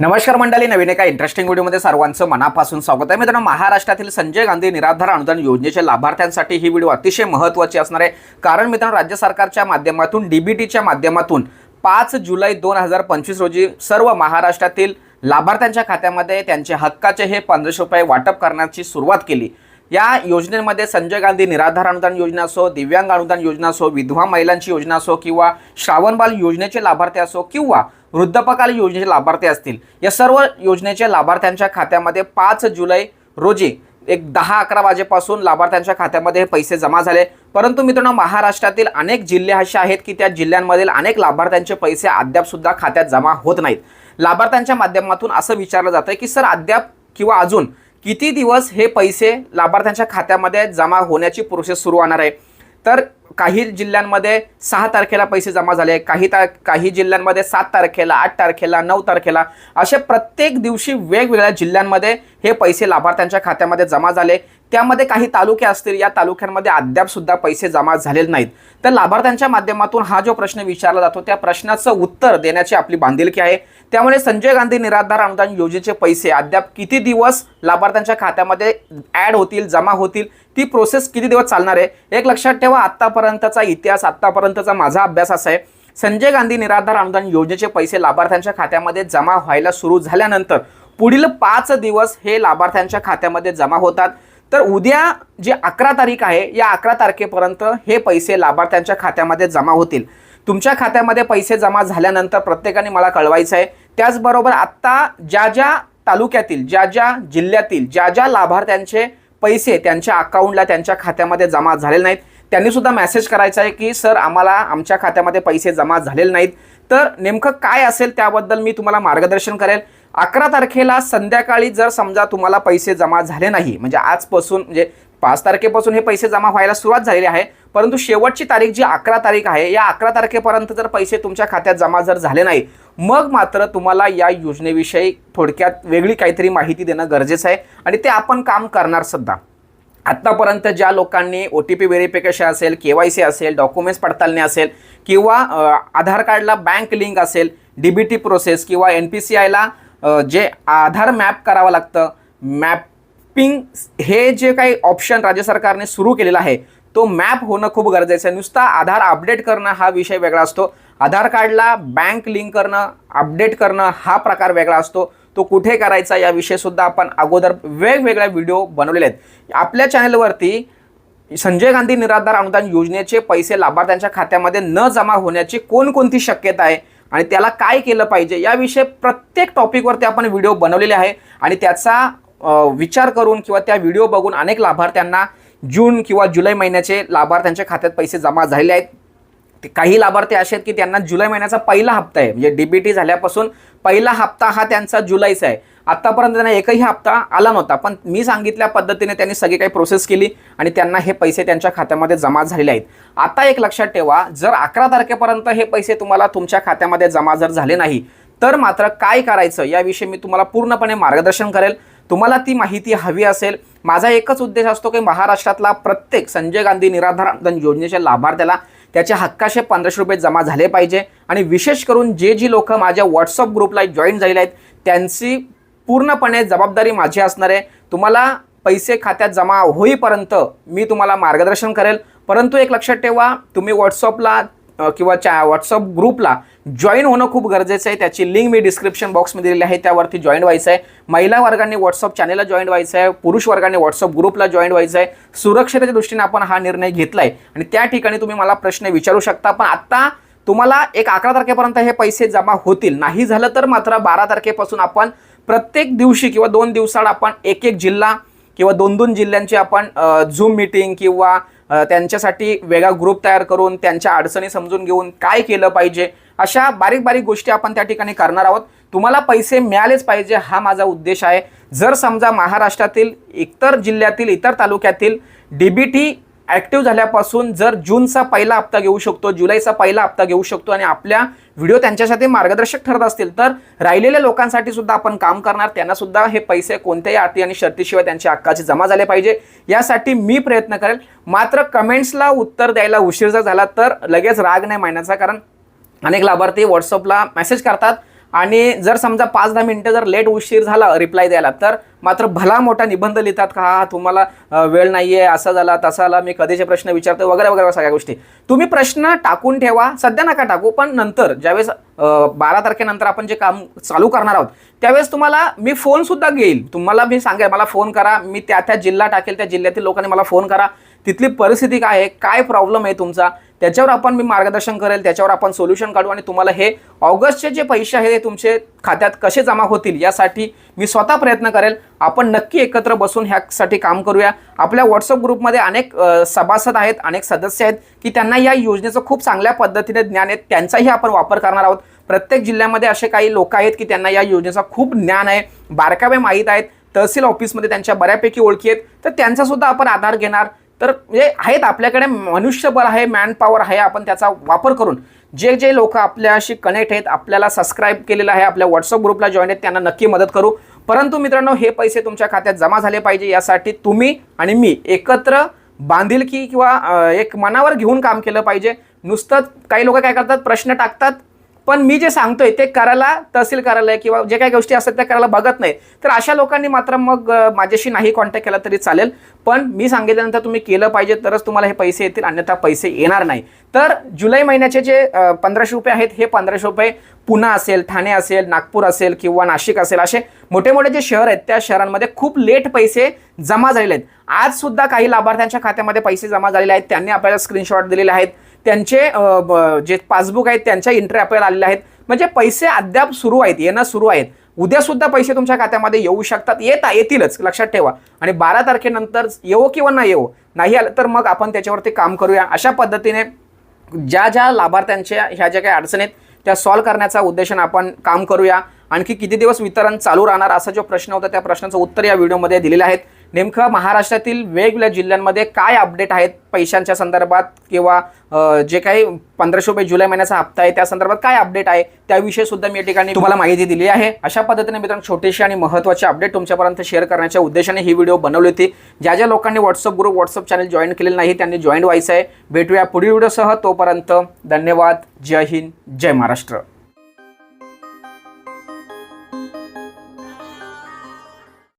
नमस्कार मंडळी नवीन एका इंटरेस्टिंग व्हिडिओमध्ये सर्वांचं मनापासून स्वागत आहे. मित्रांनो महाराष्ट्रातील संजय गांधी निराधार अनुदान योजनेच्या लाभार्थ्यांसाठी ही व्हिडिओ अतिशय महत्त्वाची असणार आहे. कारण मित्रांनो राज्य सरकारच्या माध्यमातून डीबीटीच्या माध्यमातून पाच जुलै दोन हजार पंचवीस रोजी सर्व महाराष्ट्रातील लाभार्थ्यांच्या खात्यामध्ये त्यांचे हक्काचे हे पंधराशे रुपये वाटप करण्याची सुरुवात केली. या योजनेमध्ये संजय गांधी निराधार अनुदान योजना असो दिव्यांग अनुदान योजना असो विधवा महिलांची योजना असो किंवा श्रावणबाल योजनेचे लाभार्थी असो किंवा वृद्धपकाल योजनेचे लाभार्थी असतील या सर्व योजनेच्या लाभार्थ्यांच्या खात्यामध्ये पाच जुलै रोजी एक दहा अकरा वाजेपासून लाभार्थ्यांच्या खात्यामध्ये पैसे जमा झाले. परंतु मित्रांनो महाराष्ट्रातील अनेक जिल्हे असे आहेत की त्या जिल्ह्यांमधील अनेक लाभार्थ्यांचे पैसे अद्यापसुद्धा खात्यात जमा होत नाहीत. लाभार्थ्यांच्या माध्यमातून असं विचारलं जातं की सर अद्याप किंवा अजून किती दिवस हे पैसे लाभार्थ्यांच्या खात्यामध्ये जमा होण्याची प्रोसेस सुरू होणार आहे? तर काही जिल्ह्यांमध्ये सहा तारखेला पैसे जमा झाले काही ता काही जिल्ह्यांमध्ये सात तारखेला आठ तारखेला नऊ तारखेला असे प्रत्येक दिवशी वेगवेगळ्या जिल्ह्यांमध्ये हे पैसे लाभार्थ्यांच्या खात्यामध्ये जमा झाले. त्यामध्ये काही तालुके असतील या तालुक्यांमध्ये अद्यापसुद्धा पैसे जमा झालेले नाहीत. तर लाभार्थ्यांच्या माध्यमातून हा जो प्रश्न विचारला जातो त्या प्रश्नाचं उत्तर देण्याची आपली बांधिलकी आहे. त्यामुळे संजय गांधी निराधार अनुदान योजनेचे पैसे अद्याप किती दिवस लाभार्थ्यांच्या खात्यामध्ये ॲड होतील जमा होतील ती प्रोसेस किती दिवस चालणार आहे? एक लक्षात ठेवा आत्तापर्यंतचा इतिहास आत्तापर्यंतचा माझा अभ्यास असा आहे. संजय गांधी निराधार अनुदान योजनेचे पैसे लाभार्थ्यांच्या खात्यामध्ये जमा व्हायला सुरू झाल्यानंतर पुढील पाच दिवस हे लाभार्थ्यांच्या खात्यामध्ये जमा होतात. तर उद्या जे अकरा तारीख आहे या अकरा तारखेपर्यंत हे पैसे लाभार्थ्यांच्या खात्यामध्ये जमा होतील. तुमच्या खात्यामध्ये पैसे जमा झाल्यानंतर प्रत्येकाने मला कळवायचं आहे. त्याचबरोबर आत्ता ज्या ज्या तालुक्यातील ज्या ज्या जिल्ह्यातील ज्या ज्या लाभार्थ्यांचे पैसे त्यांच्या अकाउंटला त्यांच्या खात्यामध्ये जमा झालेले नाहीत त्यांनी सुद्धा मेसेज करायचा आहे की सर आम्हाला आमच्या खात्यामध्ये पैसे जमा झालेले नाहीत. तर नेमकं काय असेल त्याबद्दल मी तुम्हाला मार्गदर्शन करेल. अकरा तारखेला संध्याकाळी जर समजा तुम्हाला पैसे जमा झाले नाही म्हणजे आजपासून म्हणजे पाच तारखेपासून हे पैसे जमा व्हायला सुरुवात झालेली आहे. परंतु शेवटची तारीख जी अकरा तारीख आहे या अकरा तारखेपर्यंत जर पैसे तुमच्या खात्यात जमा जर झाले नाही मग मात्र तुम्हाला या योजनेविषयी थोडक्यात वेगळी काहीतरी माहिती देणं गरजेचं आहे आणि ते आपण काम करणार सुद्धा. आत्तापर्यंत ज्या लोकांनी ओ टी पी व्हेरिफिकेशन असेल के वाय सी असेल डॉक्युमेंट्स पडताळणी असेल किंवा आधार कार्डला बँक लिंक असेल डी बी टी प्रोसेस किंवा एन पी सी आयला जे आधार मॅप करावं लागतं मॅप मॅपिंग हे जे काही ऑप्शन राज्य सरकारने सुरू केलेला आहे तो मॅप होणं खूप गरजेचं आहे. नुसता आधार अपडेट करणं हा विषय वेगळा असतो. आधार कार्डला बँक लिंक करणं अपडेट करणं हा प्रकार वेगळा असतो. तो कुठे करायचा याविषयी सुद्धा आपण अगोदर वेगवेगळ्या व्हिडिओ बनवलेले आहेत. आपल्या चॅनलवरती संजय गांधी निराधार अनुदान योजनेचे पैसे लाभार्थ्यांच्या खात्यामध्ये न जमा होण्याची कोणकोणती शक्यता आहे आणि त्याला काय केलं पाहिजे याविषयी प्रत्येक टॉपिकवरती आपण व्हिडिओ बनवलेले आहे. आणि त्याचा विचार करून किंवा त्या व्हिडिओ बघून अनेक लाभार्थ्यांना जून किंवा जुलै महिन्याचे लाभार्थ्यांच्या खात्यात पैसे जमा झालेले आहेत. ते काही लाभार्थी असे आहेत की त्यांना जुलै महिन्याचा पहिला हप्ता आहे. म्हणजे डीबीटी झाल्यापासून पहिला हप्ता हा त्यांचा जुलैचा आहे. आत्तापर्यंत त्यांना एकही हप्ता आला नव्हता. पण मी सांगितल्या पद्धतीने त्यांनी सगळी काही प्रोसेस केली आणि त्यांना हे पैसे त्यांच्या खात्यामध्ये जमा झालेले आहेत. आता एक लक्षात ठेवा जर अकरा तारखेपर्यंत हे पैसे तुम्हाला तुमच्या खात्यामध्ये जमा जर झाले नाही तर मात्र काय करायचं याविषयी मी तुम्हाला पूर्णपणे मार्गदर्शन करेल. तुम्हाला ती माहिती हवी असेल. माझा एकच उद्देश असतो की महाराष्ट्रातला प्रत्येक संजय गांधी निराधार अनुदान योजनेच्या लाभार्थ्याला त्याच्या हक्काचे पंधराशे रुपये जमा झाले पाहिजे. आणि विशेष करून जे जी लोक माझ्या व्हॉट्सअप ग्रुपला जॉईन झालेले आहेत त्यांची पूर्णपणे जबाबदारी माझी असणार आहे. तुम्हाला पैसे खात्यात जमा होईपर्यंत मी तुम्हाला मार्गदर्शन करेल. परंतु एक लक्षात ठेवा तुम्ही व्हॉट्सअपला किंवा च्या व्हॉट्सअप ग्रुपला जॉईन होणं खूप गरजेचं आहे. त्याची लिंक मी डिस्क्रिप्शन बॉक्समध्ये दिलेली आहे. त्यावरती जॉईन व्हायचं आहे महिला वर्गाने व्हॉट्सअप चॅनेलला जॉईन व्हायचं आहे पुरुष वर्गाने व्हॉट्सअप ग्रुपला जॉईन व्हायचं आहे सुरक्षतेच्या दृष्टीने आपण हा निर्णय घेतला आहे आणि त्या ठिकाणी तुम्ही मला प्रश्न विचारू शकता. पण आत्ता तुम्हाला एक अकरा तारखेपर्यंत हे पैसे जमा होतील. नाही झालं तर मात्र बारा तारखेपासून आपण प्रत्येक दिवशी किंवा दोन दिवसाड आपण एक एक जिल्हा किंवा दोन दोन जिल्ह्यांची आपण झूम मीटिंग किंवा त्यांच्यासाठी वेगळा ग्रुप तयार करून त्यांच्या अडचणी समजून घेऊन काय केलं पाहिजे अशा बारीक बारीक गोष्टी आपण त्या ठिकाणी करणार आहोत. तुम्हाला पैसे मिळालेच पाहिजे हा माझा उद्देश आहे. जर समजा महाराष्ट्रातील इतर जिल्ह्यातील इतर तालुक्यातील डी बी टी ॲक्टिव्ह झाल्यापासून जर जूनचा पहिला हप्ता घेऊ शकतो जुलैचा पहिला हप्ता घेऊ शकतो आणि आपल्या व्हिडिओ त्यांच्यासाठी मार्गदर्शक ठरत असतील तर राहिलेल्या लोकांसाठी सुद्धा आपण काम करणार. त्यांना सुद्धा हे पैसे कोणत्याही अटी आणि शर्तीशिवाय त्यांच्या हक्काचे जमा झाले पाहिजे. यासाठी मी प्रयत्न करेल. मात्र कमेंट्सला उत्तर द्यायला उशीर जर झाला तर लगेच राग नाही मायनाचा कारण अनेक लाभार्थी व्हॉट्सअपला मेसेज करतात. आणि जर समजा पाच दहा मिनटं जर लेट उशीर झाला रिप्लाय द्यायला तर मात्र भला मोठा निबंध लिहितात का हा तुम्हाला वेळ नाही आहे असा झाला तसा झाला मी कधीचे प्रश्न विचारतो वगैरे वगैरे सगळ्या गोष्टी. तुम्ही प्रश्न टाकून ठेवा सध्या नका टाकू पण नंतर ज्यावेळेस बारा तारखेनंतर आपण जे काम चालू करणार आहोत त्यावेळेस तुम्हाला मी फोनसुद्धा घेईल. तुम्हाला मी सांगेल मला फोन करा मी त्या त्या जिल्हा टाकेल त्या जिल्ह्यातील लोकांनी मला फोन करा तिथली परिस्थिती काय आहे? काय प्रॉब्लेम आहे तुमचा? त्याच्यावर आपण मी मार्गदर्शन करेल त्याच्यावर आपण सोल्युशन काढू आणि तुम्हाला हे ऑगस्टचे जे पैसे आहेत ते तुमचे खात्यात कसे जमा होतील यासाठी मी स्वतः प्रयत्न करेल. आपण नक्की एकत्र बसून ह्यासाठी काम करूया. आपल्या व्हॉट्सअप ग्रुपमध्ये अनेक सभासद आहेत अनेक सदस्य आहेत की त्यांना या योजनेचं खूप चांगल्या पद्धतीने ज्ञान आहे. त्यांचाही आपण वापर करणार आहोत. प्रत्येक जिल्ह्यामध्ये असे काही लोक आहेत की त्यांना या योजनेचा खूप ज्ञान आहे. बारकावे माहीत आहेत. तहसील ऑफिसमध्ये त्यांच्या बऱ्यापैकी ओळखी आहेत. तर त्यांचासुद्धा आपण आधार घेणार. तर म्हणजे आहेत आपल्याकडे मनुष्यबळ आहे मॅनपॉवर आहे आपण त्याचा वापर करून. जे जे लोक आपल्याशी कनेक्ट आहेत आपल्याला सबस्क्राईब केलेलं आहे आपल्या व्हॉट्सअप ग्रुपला जॉईन आहेत त्यांना नक्की मदत करू. परंतु मित्रांनो हे पैसे तुमच्या खात्यात जमा झाले पाहिजे यासाठी तुम्ही आणि मी एकत्र बांधिलकी किंवा एक मनावर घेऊन काम केलं पाहिजे. नुसतं काही लोक काय करतात प्रश्न टाकतात पण मी जे सांगतोय ते करायला तहसील कार्यालय किंवा जे काही गोष्टी असतात त्या करायला बघत नाही. तर अशा लोकांनी मात्र मग माझ्याशी नाही कॉन्टॅक्ट केला तरी चालेल. पण मी सांगितल्यानंतर तुम्ही केलं पाहिजे तरच तुम्हाला हे पैसे येतील अन्यथा पैसे येणार नाही. तर जुलै महिन्याचे जे पंधराशे रुपये आहेत हे पंधराशे रुपये पुणे असेल ठाणे असेल नागपूर असेल किंवा नाशिक असेल असे मोठे मोठे जे शहर आहेत त्या शहरांमध्ये खूप लेट पैसे जमा झालेले आहेत. आज सुद्धा काही लाभार्थ्यांच्या खात्यामध्ये पैसे जमा झालेले आहेत. त्यांनी आपल्याला स्क्रीनशॉट दिलेले आहेत. त्यांचे ब- जे पासबुक आहेत त्यांच्या इंट्री आपल्याला आलेल्या आहेत. म्हणजे पैसे अद्याप सुरू आहेत येणं सुरू आहेत. उद्या सुद्धा पैसे तुमच्या खात्यामध्ये येऊ शकतात. येता येतीलच लक्षात ठेवा. आणि बारा तारखेनंतर येवो किंवा नाही येवो नाही आलं तर मग आपण त्याच्यावरती काम करूया. अशा पद्धतीने ज्या ज्या लाभार्थ्यांच्या ह्या ज्या काही अडचणी आहेत त्या सॉल्व्ह करण्याचा उद्देशाने आपण काम करूया. आणखी किती दिवस वितरण चालू राहणार असा जो प्रश्न होता त्या प्रश्नाचं उत्तर या व्हिडिओमध्ये दिलेलं आहेत. नेमकं महाराष्ट्रातील वेगवेगळ्या जिल्ह्यांमध्ये काय अपडेट आहेत? पैशांच्या संदर्भात किंवा जे काही पंधराशे रुपये जुलै महिन्याचा हप्ता आहे त्या संदर्भात काय अपडेट आहे? त्याविषयी सुद्धा मी या ठिकाणी तुम्हाला माहिती दिली आहे. अशा पद्धतीने मित्रांनो छोटेसे आणि महत्त्वाचे अपडेट तुमच्यापर्यंत शेअर करण्याच्या उद्देशाने ही व्हिडिओ बनवली होती. ज्या ज्या लोकांनी WhatsApp group WhatsApp channel join केलेलं नाही त्यांनी जॉईन व्हायचं आहे. भेटूया पुढील व्हिडिओसह तोपर्यंत धन्यवाद. जय हिंद. जय महाराष्ट्र.